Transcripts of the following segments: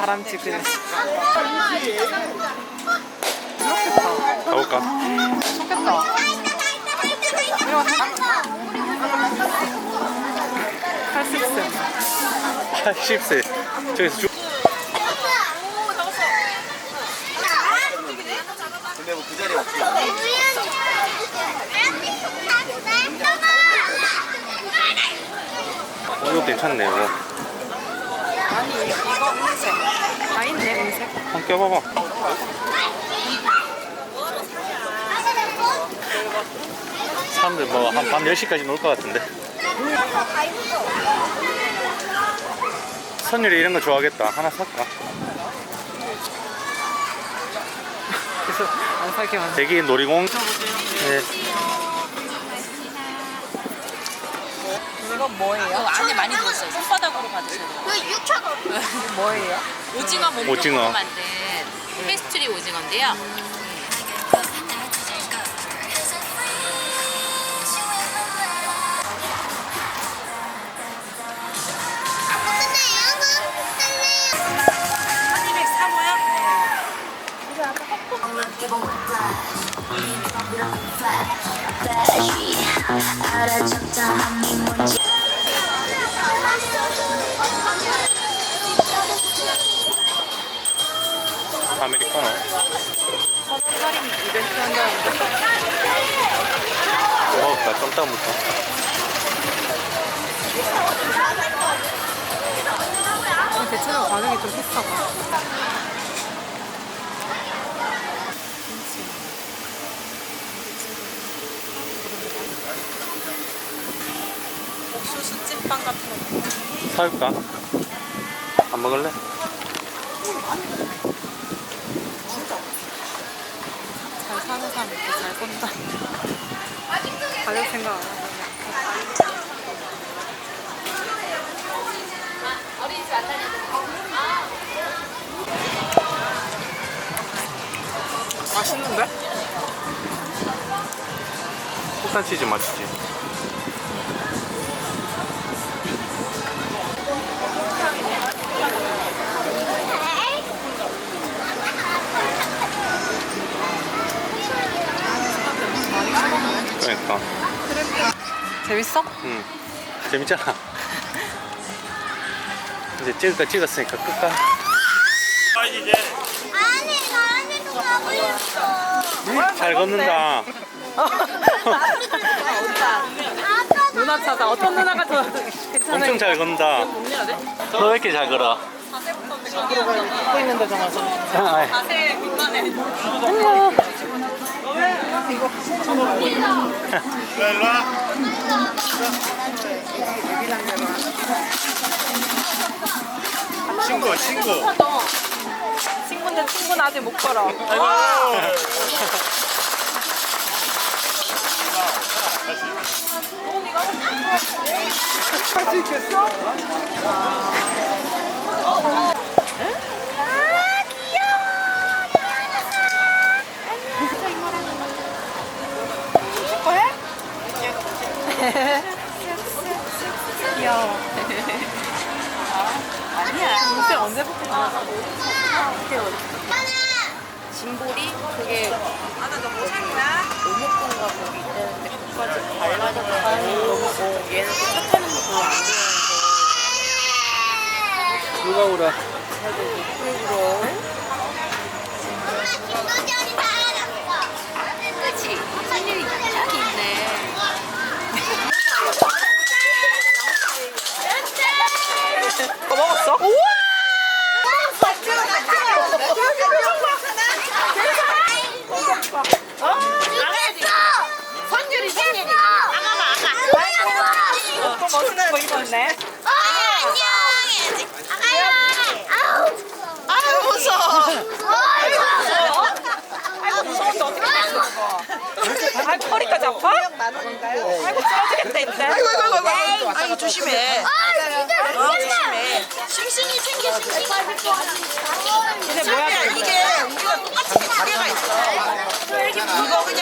그냥. 그렇겠다. 가볼까? 좋겠다. 이런 80세. 80세. 저기서 쭉. 근데 뭐 그 자리에 없지. 어, 이거 괜찮네, 이거. 이거 은색. 다 있네 은색. 한번 껴봐봐. 사람들 뭐 한 밤 10시까지 놀 것 같은데. 선율이 이런 거 좋아하겠다. 하나 살까? 그래서 안 사게 하는. 대기 놀이공. 네. 이건 뭐예요? 그 안에 많이 들었어요. 손바닥으로 받으셔야 돼요. 그 6천 이건 뭐예요? 오징어 몸통으로 오징어. 만든 페스트리 오징어인데요. 한입에 사모요? 아메리카노. 선원 할인 이벤트 한다는데. 좀 이따 먹을까? 이 대체로 가격이 좀 비싸다. 옥수수 찐빵 같은 거. 사올까? 안 먹을래? 잘 사는 본다. 가격 생각 안. 맛있는데? 폭탄 치즈 맛있지? 그러니까. 재밌어? 응. 재밌잖아. 이제 찍을까 찍었으니까 끌까? 아니 나은이도 가고 있어 잘 걷는다. 아빠 누나 찾아. 어떤 누나가 더 엄청 잘 걷는다. 너 왜 이렇게 잘 걸어? 갖고 있는데 정하서. 아, 자세 빈만해. 친구, 친구. 친구인데 친구는 아직 못 걸어. 할수 있겠어? 귀여워. 아니야. 그때 언제부터 나왔어? 짐볼이 그게 오목건가 거기 있다는데 그까지 발라서 가는 거고 얘는 차 타는 거 별로 안 좋아해서 누가 울어? 김도전이 사라졌어 그치 선율이 저기 있네 어, 먹었어? 생일이 아가가 아가 또 멋있는 거 입었네. 아 안녕 해야지 아가야 아우 아유, 무서워. 아이고 아이고, 무서운데 어떻게 됐어, 이거. 아이고, 허리까지 아파? 아이고, 쓰러지겠다, 이제. 아이고, 아이고, 아이고. 아이 조심해 아 진짜 조심해 싱싱이 챙겨 싱싱이 뭐야. 이게 우리가 똑같은 가게가 있어 이거 그냥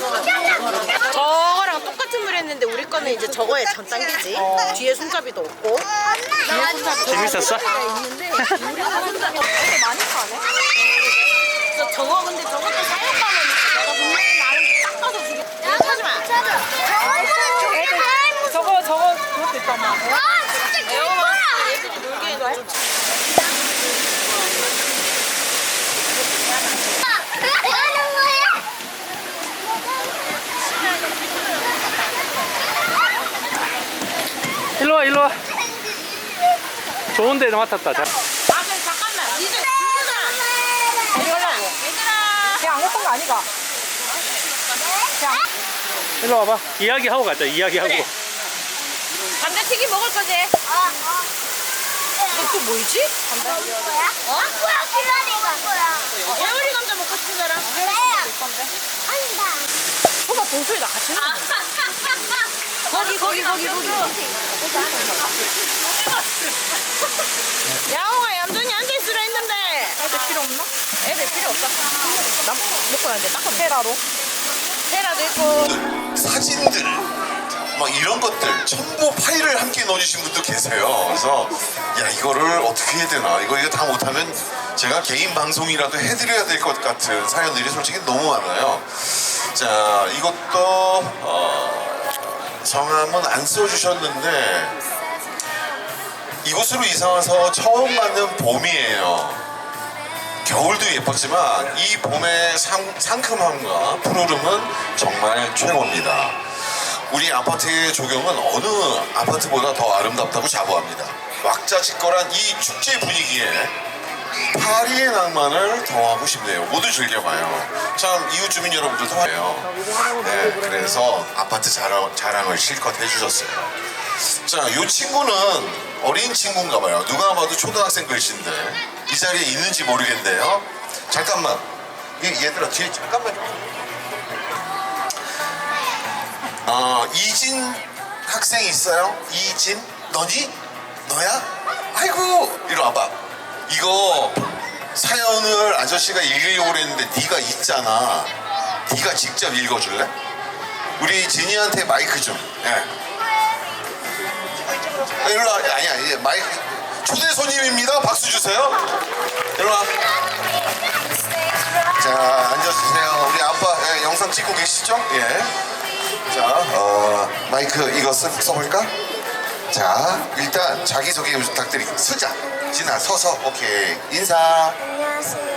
거 저거랑 똑같은 물 했는데 우리 거는 이제 저거의 전 단계지. 뒤에 손잡이도 없고. 뒤에 손잡이 재밌었어? 있는데 우리는 손잡이 많이. 그래서 저거 근데 저것도 사용감은 있어. 내가 분명히 나름 딱 봐도 두 개. 이거 사지 마. 저거 저거 그것도 있다 막. 아 진짜 개코야. 애들이 놀기에도 좀뭐 하는 거야? 일로 와 일로 와 좋은 데 맡았다 자. 아, 그럼 잠깐만. 니들. 어디 가려고? 얘들아. 걔안 먹은 거 아니가? 일로 와봐 이야기하고 가자 이야기하고 감자튀김 먹을 거지? 이거 뭐지? 뭐야? 뭐야? 기다리가 뭐야? 개구리 감자 먹고 싶은 사람? 아니다. 저거 봉수에다 같이 넣어. 거기 거기 거기 거기. 야옹아 얌전히 앉아있으라 했는데. 애들 필요 없나? 애들 필요 없다. 나 먹고 나는데 딱 테라로. 테라도 있고. 사진들 막 이런 것들 첨부 파일을 함께 넣어주신 분도 계세요. 그래서 야 이거를 어떻게 해야 되나 이거 이거 다 못하면 제가 개인 방송이라도 해드려야 될 것 같은 사연들이 솔직히 너무 많아요. 자 이것도 어, 성함은 안 써주셨는데 이곳으로 이사 와서 처음 맞는 봄이에요. 겨울도 예뻤지만 이 봄의 상, 상큼함과 푸르름은 정말 최고입니다. 우리 아파트의 조경은 어느 아파트보다 더 아름답다고 자부합니다. 왁자지껄한 이 축제 분위기에 파리의 낭만을 더하고 싶네요. 모두 즐겨봐요. 참 이웃 주민 여러분들도 해요. 네, 그래서 아파트 자랑, 자랑을 실컷 해주셨어요. 자, 이 친구는 어린 친구인가 봐요. 누가 봐도 초등학생 글씨인데 이 자리에 있는지 모르겠네요. 잠깐만. 얘, 얘들아 뒤에 잠깐만 좀. 어, 이진 학생 있어요? 이진? 너니? 너야? 아이고 이리 와봐. 이거 사연을 아저씨가 읽으려고 그랬는데 네가 있잖아. 네가 직접 읽어줄래? 우리 진이한테 마이크 좀. 예. 아, 일로 와. 아니 아니 마이크 초대 손님입니다. 박수 주세요. 일로 와. 자 앉아주세요. 우리 아빠 예, 영상 찍고 계시죠? 예. 자 어, 마이크 이거 써, 써볼까? 자 일단 자기소개 부탁드리고 서자. 진아 서서 오케이 인사. 안녕하세요.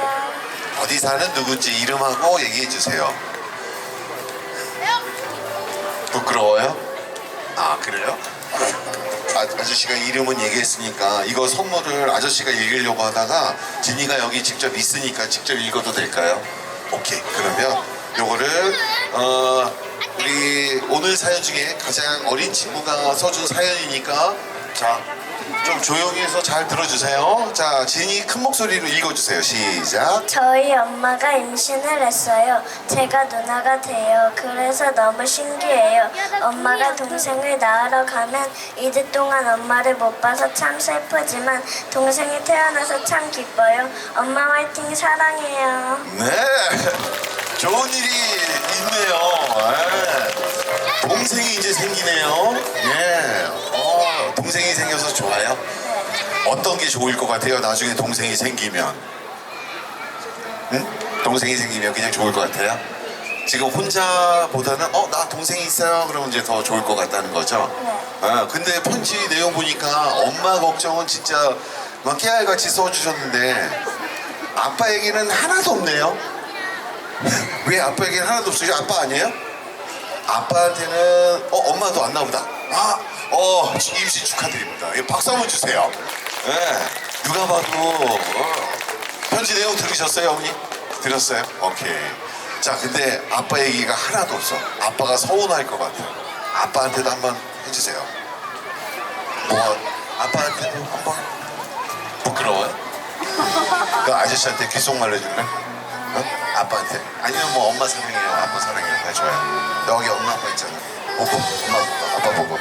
어디 사는 누군지 이름하고 얘기해 주세요. 부끄러워요? 아 그래요? 아, 아저씨가 이름은 얘기했으니까 이거 선물을 아저씨가 읽으려고 하다가 진이가 여기 직접 있으니까 직접 읽어도 될까요? 오케이 그러면 요거를 어, 우리 오늘 사연 중에 가장 어린 친구가 써준 사연이니까 자 좀 조용히 해서 잘 들어주세요. 자 진이 큰 목소리로 읽어주세요. 시작. 저희 엄마가 임신을 했어요. 제가 누나가 돼요. 그래서 너무 신기해요. 엄마가 동생을 낳으러 가면 이틀 동안 엄마를 못 봐서 참 슬프지만 동생이 태어나서 참 기뻐요. 엄마 화이팅 사랑해요. 네, 좋은 일이 있네요. 예. 동생이 이제 생기네요. 예, 어, 동생이 생겨서 좋아요. 어떤 게 좋을 것 같아요? 나중에 동생이 생기면, 응? 동생이 생기면 그냥 좋을 것 같아요. 지금 혼자보다는 어 나 동생이 있어요. 그러면 이제 더 좋을 것 같다는 거죠. 아, 근데 편지 내용 보니까 엄마 걱정은 진짜 막 깨알같이 써주셨는데 아빠 얘기는 하나도 없네요. 왜 아빠 얘기는 하나도 없어요? 아빠 아니에요? 아빠한테는 어 엄마도 안 나보다. 아, 어 임신 축하드립니다. 예, 박수 한번 주세요. 예, 누가 봐도 어, 편지 내용 들으셨어요, 어머니? 들었어요? 오케이. 자, 근데 아빠 얘기가 하나도 없어. 아빠가 서운할 것 같아. 아빠한테도 한번 해주세요. 뭐 아빠한테도 한번 부끄러워요? 그 아저씨한테 귓속말 해줄래? 어? 아빠한테. 아니면 뭐 엄마 사랑해요 아빠 사랑해요. 해줘요. 여기 엄마 아빠 있잖아. 보고 엄마 보고 아빠 보고.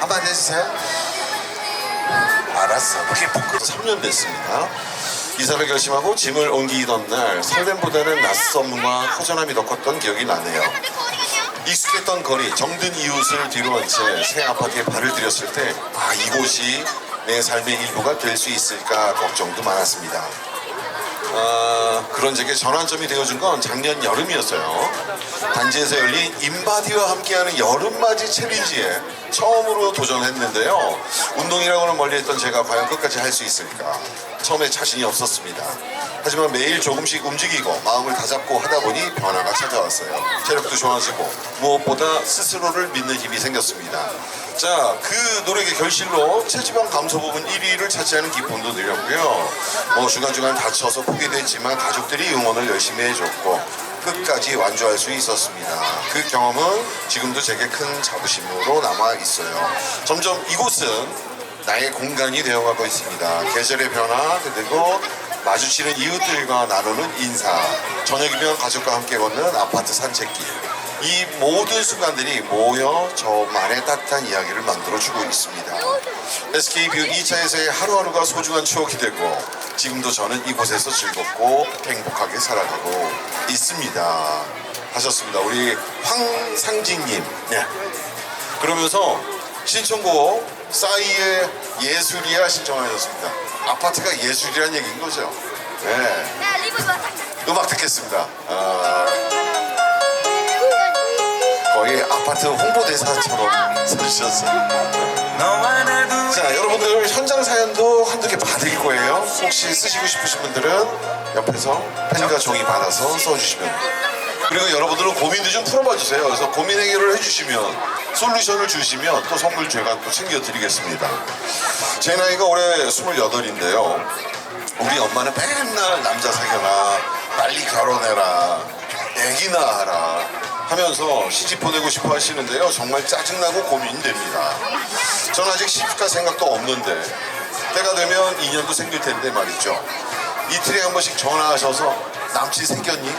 한마디 해주세요. 알았어. 그게 부끄러워 3년 됐습니다. 이사를 결심하고 짐을 옮기던 날 설렘보다는 낯섦과 허전함이 더 컸던 기억이 나네요. 익숙했던 거리, 정든 이웃을 뒤로 한 채 새 아파트에 발을 들였을 때, 아, 이곳이 내 삶의 일부가 될 수 있을까 걱정도 많았습니다. 아, 그런 제게 전환점이 되어준 건 작년 여름이었어요. 단지에서 열린 인바디와 함께하는 여름맞이 챌린지에 처음으로 도전했는데요. 운동이라고는 멀리했던 제가 과연 끝까지 할 수 있을까? 처음에 자신이 없었습니다. 하지만 매일 조금씩 움직이고 마음을 다잡고 하다 보니 변화가 찾아왔어요. 체력도 좋아지고 무엇보다 스스로를 믿는 힘이 생겼습니다. 자, 그 노력의 결실로 체지방 감소 부분 1위를 차지하는 기쁨도 누렸고요. 뭐 중간중간 다쳐서 포기됐지만 가족들이 응원을 열심히 해줬고 끝까지 완주할 수 있었습니다. 그 경험은 지금도 제게 큰 자부심으로 남아 있어요. 점점 이곳은 나의 공간이 되어가고 있습니다. 계절의 변화 그리고 마주치는 이웃들과 나누는 인사, 저녁이면 가족과 함께 걷는 아파트 산책길. 이 모든 순간들이 모여 저만의 따뜻한 이야기를 만들어주고 있습니다. SK뷰 2차에서의 하루하루가 소중한 추억이 되고 지금도 저는 이곳에서 즐겁고 행복하게 살아가고 있습니다. 하셨습니다. 우리 황상진님. 네. 그러면서 신청곡 싸이의 예술이야 신청하셨습니다. 아파트가 예술이란 얘기인 거죠. 네. 음악 듣겠습니다. 아, 거의 아파트 홍보대사처럼 서주셨어요. 자, 여러분들 현장 사연도 한두 개 받을 거예요. 혹시 쓰시고 싶으신 분들은 옆에서 펜과 종이 받아서 써주시면 돼요. 그리고 여러분들은 고민도 좀 풀어봐 주세요. 그래서 고민 해결을 해주시면 솔루션을 주시면 또 선물 제가 또 챙겨드리겠습니다. 제 나이가 올해 28인데요. 우리 엄마는 맨날 남자 사귀어라, 빨리 결혼해라, 애기 낳아라 하면서 시집 보내고 싶어 하시는데요. 정말 짜증나고 고민됩니다. 전 아직 시집갈 생각도 없는데 때가 되면 인연도 생길 텐데 말이죠. 이틀에 한 번씩 전화하셔서 남친 생겼니?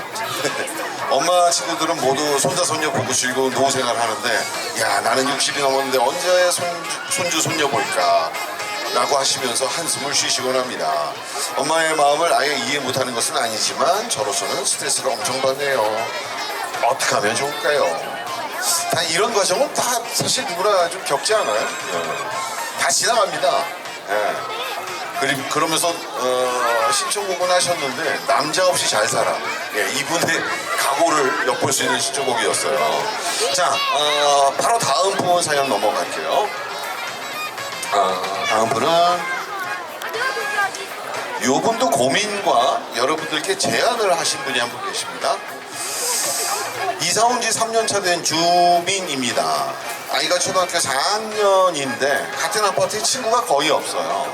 엄마 친구들은 모두 손자 손녀 보고 즐거운 노후 생활 하는데 야 나는 60이 넘었는데 언제 손주, 손주 손녀 볼까? 라고 하시면서 한숨을 쉬시곤 합니다. 엄마의 마음을 아예 이해 못하는 것은 아니지만 저로서는 스트레스를 엄청 받네요. 어떻게 하면 좋을까요? 다 이런 과정은 다 사실 누구나 좀 겪지 않아요? 예. 다 지나갑니다. 예. 그리, 그러면서 어, 신청곡은 하셨는데 남자 없이 잘 살아. 예, 이분의 각오를 엿볼 수 있는 신청곡이었어요. 자, 어, 바로 다음 분 사연 넘어갈게요. 아, 다음 분은 요분도 고민과 여러분들께 제안을 하신 분이 한 분 계십니다. 이사 온 지 3년 차 된 주민입니다. 아이가 초등학교 4학년인데 같은 아파트에 친구가 거의 없어요.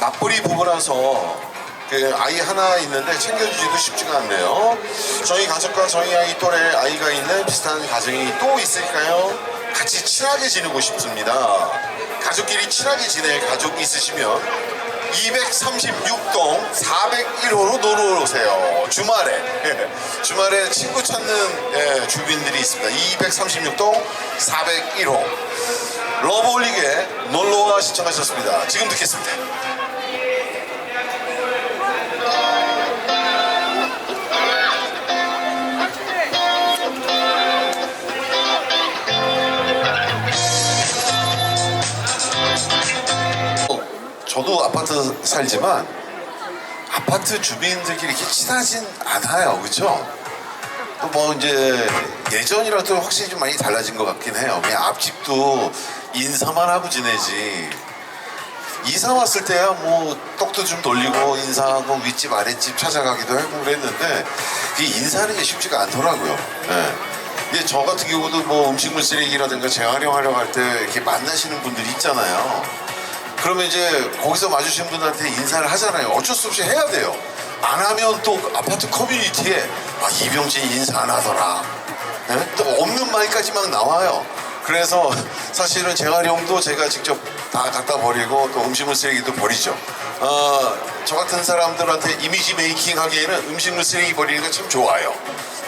맞벌이 부부라서 그 아이 하나 있는데 챙겨주기도 쉽지가 않네요. 저희 가족과 저희 아이 또래 아이가 있는 비슷한 가정이 또 있을까요? 같이 친하게 지내고 싶습니다. 가족끼리 친하게 지낼 가족 있으시면 236동 401호로 놀러 오세요. 주말에 주말에 친구 찾는 예, 주민들이 있습니다. 236동 401호 러브홀릭의 놀러와 신청하셨습니다. 지금 듣겠습니다. 저도 아파트 살지만 아파트 주민들끼리 이렇게 친하진 않아요, 그렇죠? 또 뭐 이제 예전이랑 또 확실히 좀 많이 달라진 것 같긴 해요. 그냥 앞집도 인사만 하고 지내지. 이사 왔을 때야 뭐 떡도 좀 돌리고 인사하고 윗집 아랫집 찾아가기도 하고 그랬는데 그 인사하는 게 쉽지가 않더라고요. 예. 근데 저 같은 경우도 뭐 음식물 쓰레기라든가 재활용하려고 할 때 이렇게 만나시는 분들이 있잖아요. 그러면 이제 거기서 마주친 분들한테 인사를 하잖아요. 어쩔 수 없이 해야 돼요. 안 하면 또 아파트 커뮤니티에 아, 이병진 인사 안 하더라. 예? 또 없는 말까지 막 나와요. 그래서 사실은 재활용도 제가 직접 다 갖다 버리고 또 음식물 쓰레기도 버리죠. 어, 저 같은 사람들한테 이미지 메이킹 하기에는 음식물 쓰레기 버리는 게 참 좋아요.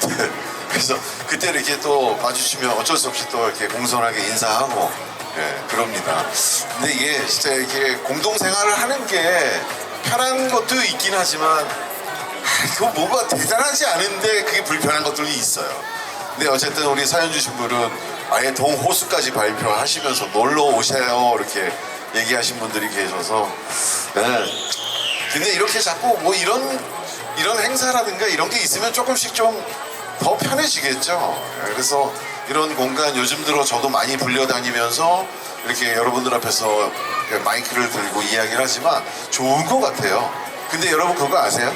그래서 그때 이렇게 또 마주치면 어쩔 수 없이 또 이렇게 공손하게 인사하고 예, 그럽니다. 근데 이게 진짜 이렇게 공동 생활을 하는 게 편한 것도 있긴 하지만 아, 그거 뭐가 대단하지 않은데 그게 불편한 것들이 있어요. 근데 어쨌든 우리 사연 주신 분은 아예 동호수까지 발표하시면서 놀러 오셔요 이렇게 얘기하신 분들이 계셔서 네. 근데 이렇게 자꾸 뭐 이런 이런 행사라든가 이런 게 있으면 조금씩 좀 더 편해지겠죠. 네, 그래서 이런 공간 요즘 들어 저도 많이 불려다니면서 이렇게 여러분들 앞에서 마이크를 들고 이야기를 하지만 좋은 것 같아요. 근데 여러분 그거 아세요?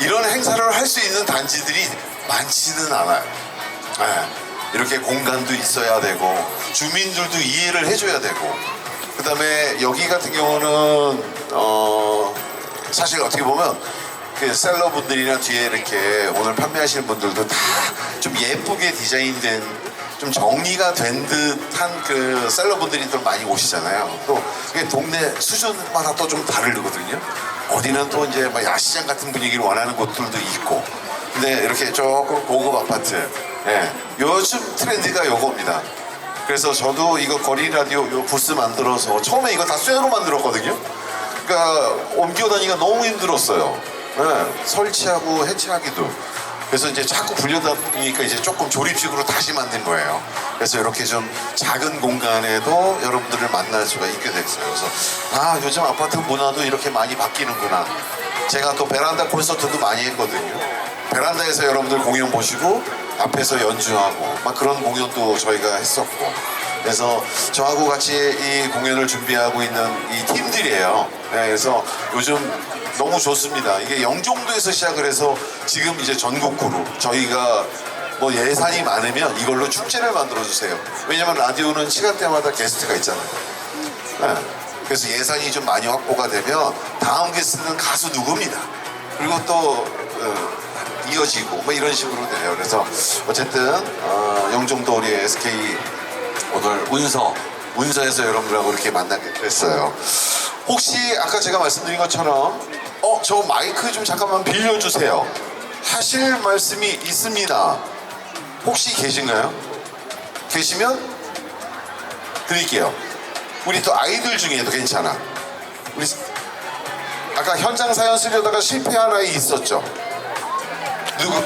이런 행사를 할 수 있는 단지들이 많지는 않아요. 네, 이렇게 공간도 있어야 되고 주민들도 이해를 해줘야 되고 그 다음에 여기 같은 경우는 어 사실 어떻게 보면 그 셀러분들이나 뒤에 이렇게 오늘 판매하시는 분들도 다 좀 예쁘게 디자인된 좀 정리가 된 듯한 그 셀러분들이 또 많이 오시잖아요. 또 이게 동네 수준마다 또 좀 다르거든요. 어디는 또 이제 막 야시장 같은 분위기를 원하는 곳들도 있고. 근데 이렇게 조금 고급 아파트. 예. 요즘 트렌드가 요겁니다. 그래서 저도 이거 거리 라디오 요 부스 만들어서 처음에 이거 다 쇠로 만들었거든요. 그러니까 옮겨 다니기가 너무 힘들었어요. 예, 설치하고 해체하기도. 그래서 이제 자꾸 불려다 보니까 이제 조금 조립식으로 다시 만든 거예요. 그래서 이렇게 좀 작은 공간에도 여러분들을 만날 수가 있게 됐어요. 그래서 아 요즘 아파트 문화도 이렇게 많이 바뀌는구나. 제가 또 베란다 콘서트도 많이 했거든요. 베란다에서 여러분들 공연 보시고 앞에서 연주하고 막 그런 공연도 저희가 했었고 그래서 저하고 같이 이 공연을 준비하고 있는 이 팀들이에요. 네, 그래서 요즘 너무 좋습니다. 이게 영종도에서 시작을 해서 지금 이제 전국구로 저희가 뭐 예산이 많으면 이걸로 축제를 만들어 주세요. 왜냐면 라디오는 시간대마다 게스트가 있잖아요. 네. 그래서 예산이 좀 많이 확보가 되면 다음 게스트는 가수 누구입니다. 그리고 또 어, 이어지고 뭐 이런 식으로 돼요. 그래서 어쨌든 어, 영종도 우리 SK 오늘 운서 운서에서 여러분들하고 이렇게 만나게 됐어요. 혹시 아까 제가 말씀드린 것처럼 어 저 마이크 좀 잠깐만 빌려주세요. 하실 말씀이 있습니다. 혹시 계신가요? 계시면 드릴게요. 우리 또 아이들 중에도 괜찮아. 우리 아까 현장 사연 쓰려다가 실패한 아이 있었죠? 누구?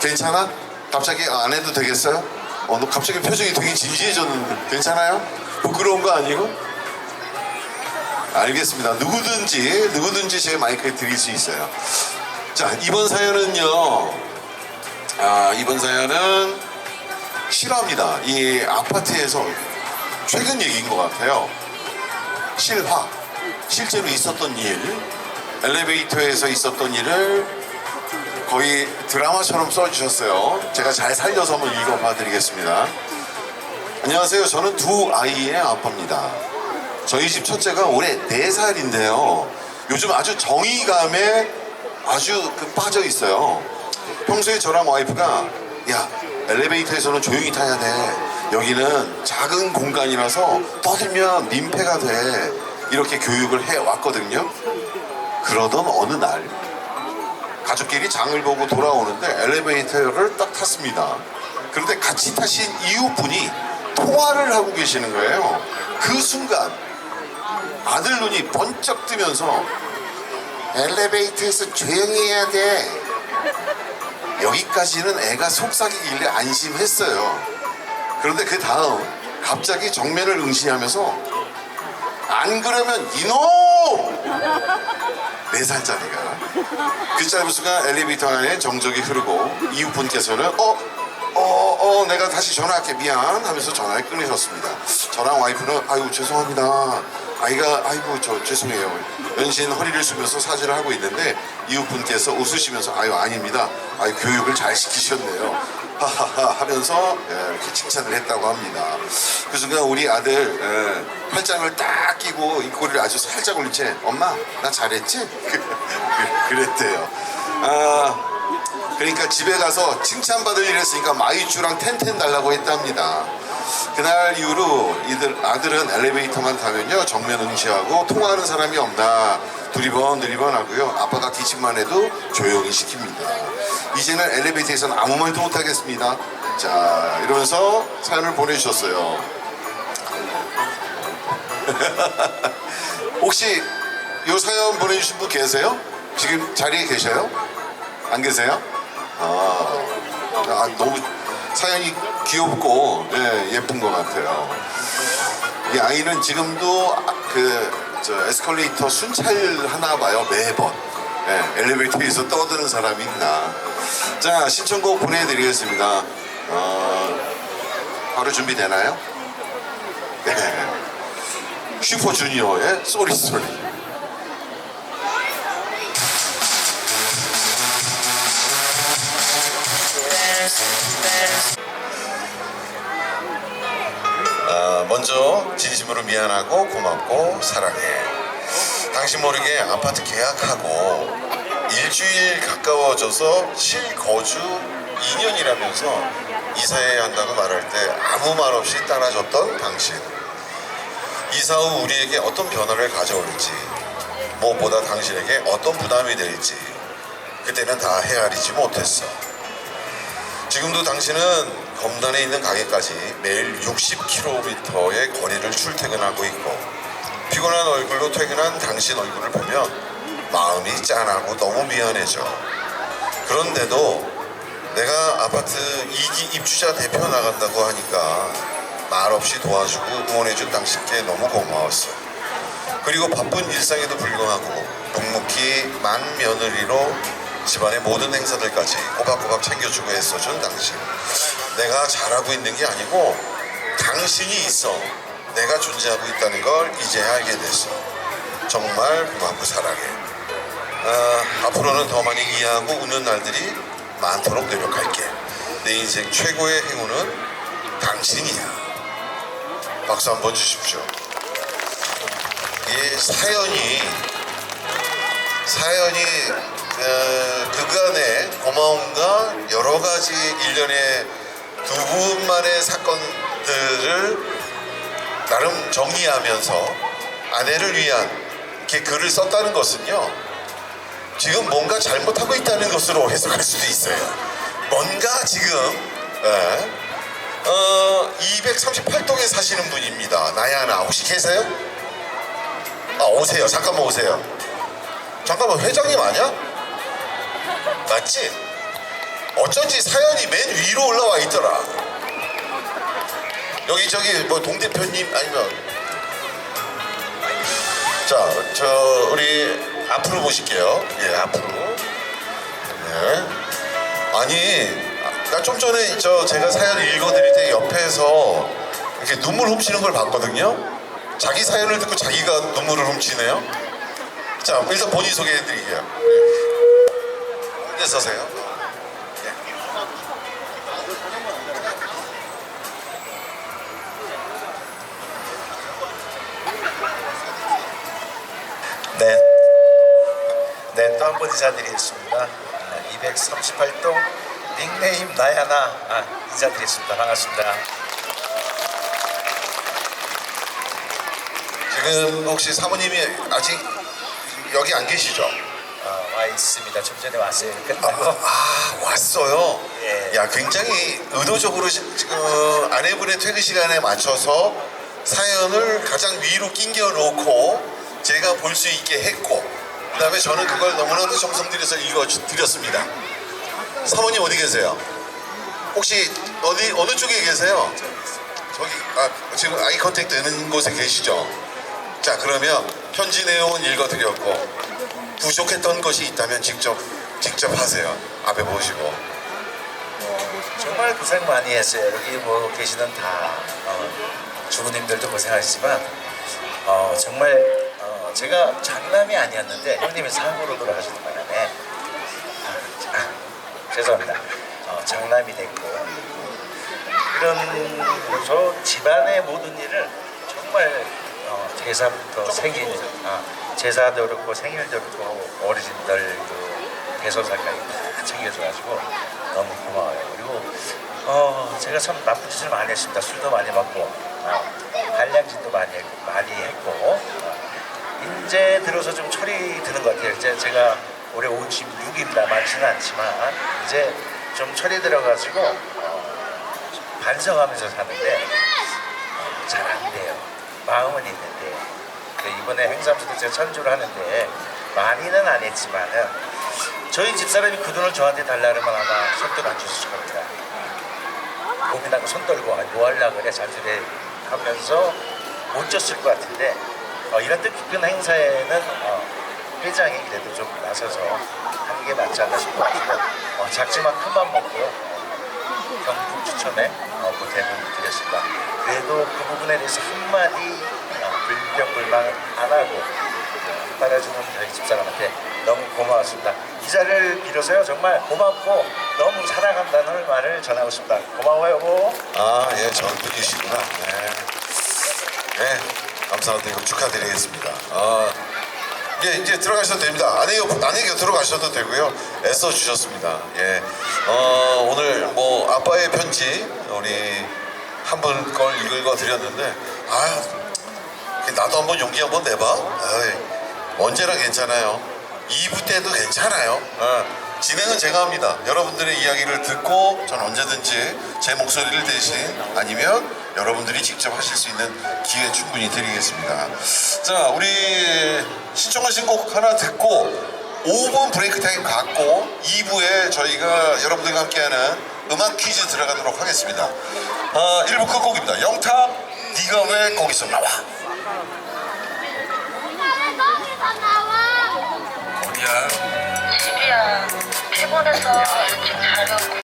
괜찮아? 갑자기 안 해도 되겠어요? 어, 너 갑자기 표정이 되게 진지해졌는데 괜찮아요? 부끄러운 거 아니고? 알겠습니다. 누구든지 누구든지 제 마이크에 드릴 수 있어요. 자 이번 사연은요. 아 이번 사연은 실화입니다. 이 아파트에서 최근 얘기인 것 같아요. 실화, 실제로 있었던 일, 엘리베이터에서 있었던 일을 거의 드라마처럼 써주셨어요. 제가 잘 살려서 한번 읽어봐 드리겠습니다. 안녕하세요. 저는 두 아이의 아빠입니다. 저희 집 첫째가 올해 4살인데요. 요즘 아주 정의감에 아주 그 빠져 있어요. 평소에 저랑 와이프가 야 엘리베이터에서는 조용히 타야 돼. 여기는 작은 공간이라서 떠들면 민폐가 돼. 이렇게 교육을 해 왔거든요. 그러던 어느 날 가족끼리 장을 보고 돌아오는데 엘리베이터를 딱 탔습니다. 그런데 같이 타신 이웃분이 통화를 하고 계시는 거예요. 그 순간 아들 눈이 번쩍 뜨면서 엘리베이터에서 조용히 해야 돼. 여기까지는 애가 속삭이길래 안심했어요. 그런데 그 다음 갑자기 정면을 응시하면서 안 그러면 이놈! 네 살짜리가 그 짧은 순간 엘리베이터 안에 정적이 흐르고 이웃분께서는 어? 어, 어, 내가 다시 전화할게 미안 하면서 전화를 끊으셨습니다. 저랑 와이프는 아유 죄송합니다. 아이가 아이고 저 죄송해요. 연신 허리를 숙여서 사죄를 하고 있는데 이웃분께서 웃으시면서 아유 아닙니다. 아유 교육을 잘 시키셨네요. 하하하 하면서 예, 이렇게 칭찬을 했다고 합니다. 그 순간 우리 아들 예, 팔짱을 딱 끼고 입꼬리를 아주 살짝 올린 채 엄마 나 잘했지? 그랬대요. 아 그러니까 집에 가서 칭찬받을 일 했으니까 마이쮸랑 텐텐 달라고 했답니다. 그날 이후로 이들 아들은 엘리베이터만 타면요 정면 응시하고 통화하는 사람이 없나 두리번 두리번 하고요 아빠가 기침만 해도 조용히 시킵니다. 이제는 엘리베이터에서는 아무 말도 못 하겠습니다. 자 이러면서 사연을 보내주셨어요. 혹시 이 사연 보내주신 분 계세요? 지금 자리에 계셔요? 안 계세요? 아, 아, 너무 사연이 귀엽고 예, 예쁜 것 같아요. 이 아이는 지금도 그 저 에스컬레이터 순찰 하나 봐요 매번. 예, 엘리베이터에서 떠드는 사람이 있나. 자 신청곡 보내드리겠습니다. 어, 바로 준비되나요? 네. 슈퍼주니어의 쏘리 쏘리 아, 먼저 진심으로 미안하고 고맙고 사랑해. 당신 모르게 아파트 계약하고 일주일 가까워져서 실거주 2년이라면서 이사해야 한다고 말할 때 아무 말 없이 따라줬던 당신. 이사 후 우리에게 어떤 변화를 가져올지 무엇보다 당신에게 어떤 부담이 될지 그때는 다 헤아리지 못했어. 지금도 당신은 검단에 있는 가게까지 매일 60km의 거리를 출퇴근하고 있고 피곤한 얼굴로 퇴근한 당신 얼굴을 보면 마음이 짠하고 너무 미안해져. 그런데도 내가 아파트 2기 입주자 대표 나간다고 하니까 말없이 도와주고 응원해준 당신께 너무 고마웠어. 그리고 바쁜 일상에도 불구하고 묵묵히 맏며느리로 집안의 모든 행사들까지 꼬박꼬박 챙겨주고 애써준 당신. 내가 잘하고 있는 게 아니고 당신이 있어. 내가 존재하고 있다는 걸 이제 알게 됐어. 정말 고맙고 사랑해. 아, 앞으로는 더 많이 이해하고 웃는 날들이 많도록 노력할게. 내 인생 최고의 행운은 당신이야. 박수 한번 주십시오. 이 사연이 사연이 어, 그간의 고마움과 여러 가지 일련의 두 분만의 사건들을 나름 정리하면서 아내를 위한 이렇게 글을 썼다는 것은요 지금 뭔가 잘못하고 있다는 것으로 해석할 수도 있어요 뭔가 지금 예, 어, 238동에 사시는 분입니다 나야나 혹시 계세요? 아 오세요 잠깐만 오세요 잠깐만 회장님 아니야? 맞지? 어쩐지 사연이 맨 위로 올라와 있더라. 여기 저기 뭐 동대표님 아니면 자 저 우리 앞으로 보실게요. 예 앞으로. 네. 아니 나 좀 전에 저 제가 사연을 읽어드릴 때 옆에서 이렇게 눈물 훔치는 걸 봤거든요. 자기 사연을 듣고 자기가 눈물을 훔치네요. 자 일단 본인 소개해드릴게요. 혼자 서세요 네. 네, 또 한 번 인사드리겠습니다. 아, 238동 닉네임 나야나 아, 인사드리겠습니다. 반갑습니다. 지금 혹시 사모님이 아직 여기 안 계시죠? 아, 와 있습니다. 좀 전에 왔어요. 끝나고. 아 왔어요. 예. 야 굉장히 의도적으로 시- 지금 어, 아내분의 퇴근 시간에 맞춰서 사연을 가장 위로 낑겨 놓고 제가 볼 수 있게 했고 그 다음에 저는 그걸 너무나도 정성 들여서 읽어 드렸습니다. 사모님 어디 계세요? 혹시 어디 어느 쪽에 계세요? 저기 아 지금 아이 컨택트 있는 곳에 계시죠? 자 그러면 편지 내용은 읽어드렸고 부족했던 것이 있다면 직접 직접 하세요. 앞에 보시고. 정말 고생 많이 했어요. 여기 뭐 계시는 다 어, 주부님들도 고생하시지만 어, 정말 어, 제가 장남이 아니었는데 형님이 사고로 돌아가시는 바람에 아, 아, 죄송합니다. 어, 장남이 됐고 그런 저 집안의 모든 일을 정말 어, 제사부터 생일, 아, 제사도 그렇고 생일도 그렇고 어르신들도 대소사까지 다 챙겨줘가지고 너무 고마워요. 그리고 어, 제가 참 나쁜 짓을 많이 했습니다. 술도 많이 먹고 어, 한량진도 많이 많이 했고 어, 이제 들어서 좀 철이 드는 것 같아요. 이제 제가 올해 56입니다. 많지는 않지만 이제 좀 철이 들어가지고 어, 반성하면서 사는데 어, 잘안 돼요. 마음은 있는데 그 이번에 행사부터 제가 천주를 하는데 많이는 안 했지만은 저희 집사람이 그 돈을 저한테 달라면 아마 손도 안 주실 겁니다. 고민하고 손 떨고 아, 뭐 하려고 그래 잔소리 하면서 못 줬을 것 같은데 어, 이런 뜻깊은 행사에는 어, 회장이 그래도 좀 나서서 하는 게 맞지 않나 싶어가지고 어, 작지만 큰 맘 먹고요 경품 추첨에 어, 보탬을 드렸습니다. 그래도 그 부분에 대해서 한마디 어, 불평불만 안 하고 어, 따라주는 저희 집사람한테 너무 고마웠습니다. 이 자리를 빌어서요 정말 고맙고 너무 사랑한다는 말을 전하고 싶다. 고마워요. 아, 예, 전분이시구나. 네. 네, 감사드리고 축하드리겠습니다. 아, 예, 이제 들어가셔도 됩니다. 아내, 옆, 아내 곁으로 가셔도 되고요. 애써 주셨습니다. 예. 어, 오늘 뭐 아빠의 편지 우리 한 분 걸 읽어 드렸는데, 아, 나도 한번 용기 한번 내봐. 아이, 언제나 괜찮아요. 2부 때도 괜찮아요. 어, 진행은 제가 합니다. 여러분들의 이야기를 듣고 전 언제든지 제 목소리를 대신 아니면 여러분들이 직접 하실 수 있는 기회 충분히 드리겠습니다. 자, 우리 신청하신 곡 하나 듣고 5분 브레이크 타임 갖고 2부에 저희가 여러분들과 함께하는 음악 퀴즈 들어가도록 하겠습니다. 어, 1부 끝곡입니다. 영탁, 네가 왜 거기서 나와? 집이야 피곤해서 일찍 자려고